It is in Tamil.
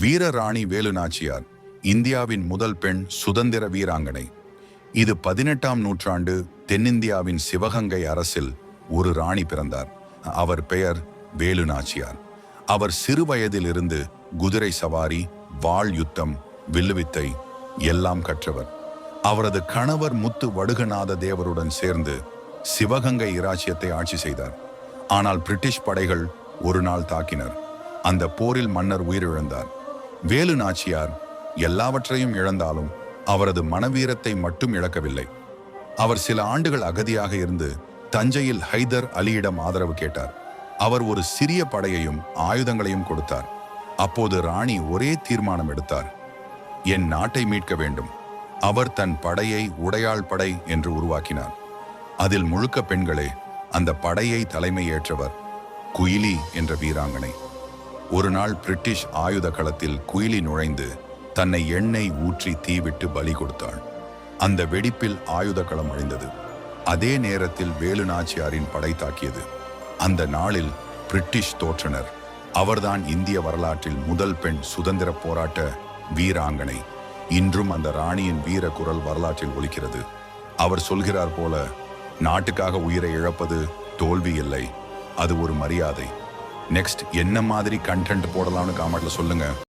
வீரராணி வேலுநாச்சியார் இந்தியாவின் முதல் பெண் சுதந்திர வீராங்கனை. இது பதினெட்டாம் நூற்றாண்டு தென்னிந்தியாவின் சிவகங்கை அரசில் ஒரு ராணி பிறந்தார். அவர் பெயர் வேலுநாச்சியார். அவர் சிறு வயதிலிருந்து குதிரை சவாரி வாள் யுத்தம் வில்லுவித்தை எல்லாம் கற்றவர். அவரது கணவர் முத்து வடுகநாத தேவருடன் சேர்ந்து சிவகங்கை இராச்சியத்தை ஆட்சி செய்தார். ஆனால் பிரிட்டிஷ் படைகள் ஒரு நாள் தாக்கினர். அந்த போரில் மன்னர் உயிரிழந்தார். வேலு நாச்சியார் எல்லாவற்றையும் இழந்தாலும் அவரது மனவீரத்தை மட்டும் இழக்கவில்லை. அவர் சில ஆண்டுகள் அகதியாக இருந்து தஞ்சையில் ஹைதர் அலியிடம் ஆதரவு கேட்டார். அவர் ஒரு சிறிய படையையும் ஆயுதங்களையும் கொடுத்தார். அப்போது ராணி ஒரே தீர்மானம் எடுத்தார். என் நாட்டை மீட்க வேண்டும். அவர் தன் படையை உடையாள் படை என்று உருவாக்கினார். அதில் முழுக்க பெண்களே அந்த படையை தலைமையேற்றவர் குயிலி என்ற வீராங்கனை. ஒரு நாள் பிரிட்டிஷ் ஆயுத களத்தில் குயிலி நுழைந்து தன்னை எண்ணெய் ஊற்றி தீவிட்டு பலி கொடுத்தாள். அந்த வெடிப்பில் ஆயுத களம் அழிந்தது. அதே நேரத்தில் வேலு நாச்சியாரின் படை தாக்கியது. அந்த நாளில் பிரிட்டிஷ் தோற்றனர். அவர்தான் இந்திய வரலாற்றில் முதல் பெண் சுதந்திர போராட்ட வீராங்கனை. இன்றும் அந்த ராணியின் வீர குரல் வரலாற்றில் ஒலிக்கிறது. அவர் சொல்கிறார் போல நாட்டுக்காக உயிரை இழப்பது தோல்வி இல்லை அது ஒரு மரியாதை. நெக்ஸ்ட் என்ன மாதிரி கண்டென்ட் போடலாம்னு காமெண்ட்ல சொல்லுங்க.